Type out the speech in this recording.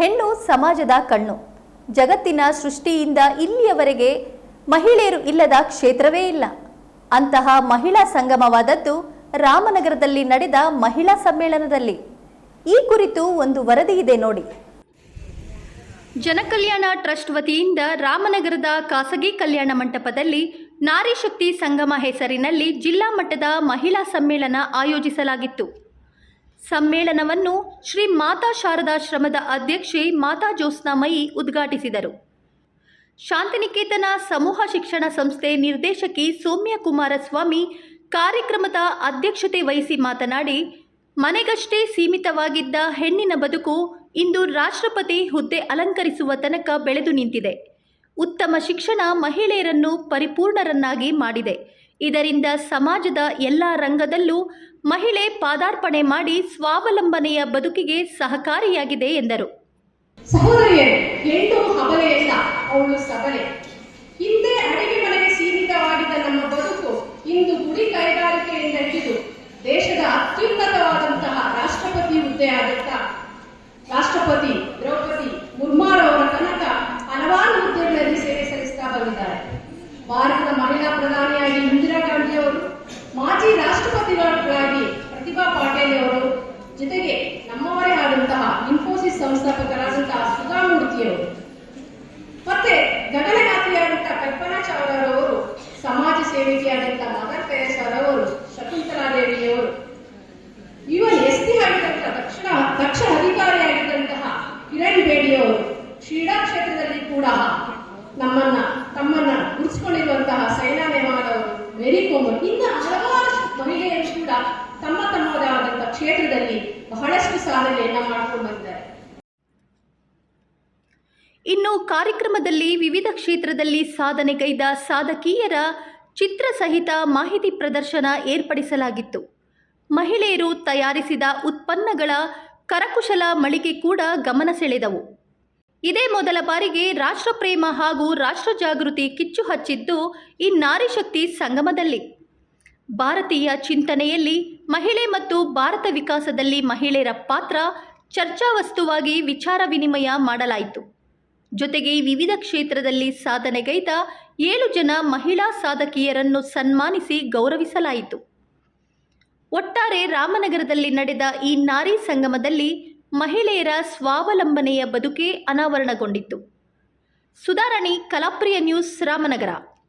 ಹೆಣ್ಣು ಸಮಾಜದ ಕಣ್ಣು. ಜಗತ್ತಿನ ಸೃಷ್ಟಿಯಿಂದ ಇಲ್ಲಿಯವರೆಗೆ ಮಹಿಳೆಯರು ಇಲ್ಲದ ಕ್ಷೇತ್ರವೇ ಇಲ್ಲ. ಅಂತಹ ಮಹಿಳಾ ಸಂಗಮವಾದದ್ದು ರಾಮನಗರದಲ್ಲಿ ನಡೆದ ಮಹಿಳಾ ಸಮ್ಮೇಳನದಲ್ಲಿ. ಈ ಕುರಿತು ಒಂದು ವರದಿ ಇದೆ ನೋಡಿ. ಜನಕಲ್ಯಾಣ ಟ್ರಸ್ಟ್ ವತಿಯಿಂದ ರಾಮನಗರದ ಖಾಸಗಿ ಕಲ್ಯಾಣ ಮಂಟಪದಲ್ಲಿ ನಾರಿಶಕ್ತಿ ಸಂಗಮ ಹೆಸರಿನಲ್ಲಿ ಜಿಲ್ಲಾ ಮಟ್ಟದ ಮಹಿಳಾ ಸಮ್ಮೇಳನ ಆಯೋಜಿಸಲಾಗಿತ್ತು. ಸಮ್ಮೇಳನವನ್ನು ಶ್ರೀ ಮಾತಾ ಶಾರದಾಶ್ರಮದ ಅಧ್ಯಕ್ಷೆ ಮಾತಾ ಜ್ಯೋತ್ಸ್ನಾಮಯಿ ಉದ್ಘಾಟಿಸಿದರು. ಶಾಂತಿನಿಕೇತನ ಸಮೂಹ ಶಿಕ್ಷಣ ಸಂಸ್ಥೆ ನಿರ್ದೇಶಕಿ ಸೌಮ್ಯ ಕುಮಾರಸ್ವಾಮಿ ಕಾರ್ಯಕ್ರಮದ ಅಧ್ಯಕ್ಷತೆ ವಹಿಸಿ ಮಾತನಾಡಿ, ಮನೆಗಷ್ಟೇ ಸೀಮಿತವಾಗಿದ್ದ ಹೆಣ್ಣಿನ ಬದುಕು ಇಂದು ರಾಷ್ಟ್ರಪತಿ ಹುದ್ದೆ ಅಲಂಕರಿಸುವ ತನಕ ಬೆಳೆದು ನಿಂತಿದೆ. ಉತ್ತಮ ಶಿಕ್ಷಣ ಮಹಿಳೆಯರನ್ನು ಪರಿಪೂರ್ಣರನ್ನಾಗಿ ಮಾಡಿದೆ. ಇದರಿಂದ ಸಮಾಜದ ಎಲ್ಲ ರಂಗದಲ್ಲೂ ಮಹಿಳೆ ಪಾದಾರ್ಪಣೆ ಮಾಡಿ ಸ್ವಾವಲಂಬನೆಯ ಬದುಕಿಗೆ ಸಹಕಾರಿಯಾಗಿದೆ ಎಂದರು. ಅವಳು ಸಬಲೆ. ಹಿಂದೆ ಅಡಿಗೆ ಮನೆಗೆ ಸೀಮಿತವಾಗಿದ್ದ ನಮ್ಮ ಬದುಕು ಇಂದು ಗುಡಿ ಕೈಗಾರಿಕೆಯಿಂದ ಹಿಡಿದು ದೇಶದ ಅತ್ಯುನ್ನತವಾದಂತಹ ರಾಷ್ಟ್ರಪತಿ ಹುದ್ದೆ ಆದಂತ ರಾಷ್ಟ್ರಪತಿ ಭಾರತದ ಮಹಿಳಾ ಪ್ರಧಾನಿಯಾಗಿ ಇಂದಿರಾ ಗಾಂಧಿ ಅವರು, ಮಾಜಿ ರಾಷ್ಟ್ರಪತಿಗಳಾಗಿ ಪ್ರತಿಭಾ ಪಾಟೀಲ್ ಅವರು, ಜೊತೆಗೆ ನಮ್ಮವರೇ ಆದಂತಹ ಇನ್ಫೋಸಿಸ್ ಸಂಸ್ಥಾಪಕರಾದಂತಹ ಸುಧಾಮೂರ್ತಿಯವರು ಮತ್ತೆ ಗಗನಯಾತ್ರಿಯಾದಂತಹ ಕಲ್ಪನಾ ಚಾವ್ಲಾರವರು ಸಮಾಜ ಸೇವಕಿಯಾದಂತಹ ಮದರ್ ತೆರೇಸಾರವರು ಶಕುಂತಲಾದೇವಿಯವರು ಇವನ್ ಎಸ್ ಟಿ ಆಗಿದ್ದಂತಹ ದಕ್ಷಿಣ, ದಕ್ಷ ಅಧಿಕಾರಿಯಾಗಿದ್ದಂತಹ ಕಿರಣ್ ಬೇಡಿಯವರು ಕ್ರೀಡಾ ಕ್ಷೇತ್ರದಲ್ಲಿ ಕೂಡ ನಮ್ಮನ್ನ ತಮ್ಮ ತಮ್ಮದಾದಂತಹ ಕ್ಷೇತ್ರದಲ್ಲಿ ಬಹಳಷ್ಟು ಸಾಧನೆಯನ್ನ ಮಾಡ್ಕೊಂಡು ಬಂದಿದ್ದಾರೆ. ಇನ್ನು ಕಾರ್ಯಕ್ರಮದಲ್ಲಿ ವಿವಿಧ ಕ್ಷೇತ್ರದಲ್ಲಿ ಸಾಧನೆಗೈದ ಸಾಧಕೀಯರ ಚಿತ್ರ ಸಹಿತ ಮಾಹಿತಿ ಪ್ರದರ್ಶನ ಏರ್ಪಡಿಸಲಾಗಿತ್ತು. ಮಹಿಳೆಯರು ತಯಾರಿಸಿದ ಉತ್ಪನ್ನಗಳ ಕರಕುಶಲ ಮಳಿಗೆ ಕೂಡ ಗಮನ ಸೆಳೆದವು. ಇದೇ ಮೊದಲ ಬಾರಿಗೆ ರಾಷ್ಟ್ರಪ್ರೇಮ ಹಾಗೂ ರಾಷ್ಟ್ರ ಜಾಗೃತಿ ಕಿಚ್ಚು ಹಚ್ಚಿದ್ದು ಈ ನಾರಿಶಕ್ತಿ ಸಂಗಮದಲ್ಲಿ. ಭಾರತೀಯ ಚಿಂತನೆಯಲ್ಲಿ ಮಹಿಳೆ ಮತ್ತು ಭಾರತ ವಿಕಾಸದಲ್ಲಿ ಮಹಿಳೆಯರ ಪಾತ್ರ ಚರ್ಚಾ ವಸ್ತುವಾಗಿ ವಿಚಾರ ವಿನಿಮಯ ಮಾಡಲಾಯಿತು. ಜೊತೆಗೆ ವಿವಿಧ ಕ್ಷೇತ್ರದಲ್ಲಿ ಸಾಧನೆಗೈದ ಏಳು ಜನ ಮಹಿಳಾ ಸಾಧಕಿಯರನ್ನು ಸನ್ಮಾನಿಸಿ ಗೌರವಿಸಲಾಯಿತು. ಒಟ್ಟಾರೆ ರಾಮನಗರದಲ್ಲಿ ನಡೆದ ಈ ನಾರಿ ಸಂಗಮದಲ್ಲಿ ಮಹಿಳೆಯರ ಸ್ವಾವಲಂಬನೆಯ ಬದುಕೇ ಅನಾವರಣಗೊಂಡಿತ್ತು. ಸುಧಾರಣಿ, ಕಲಾಪ್ರಿಯ ನ್ಯೂಸ್ ರಾಮನಗರ.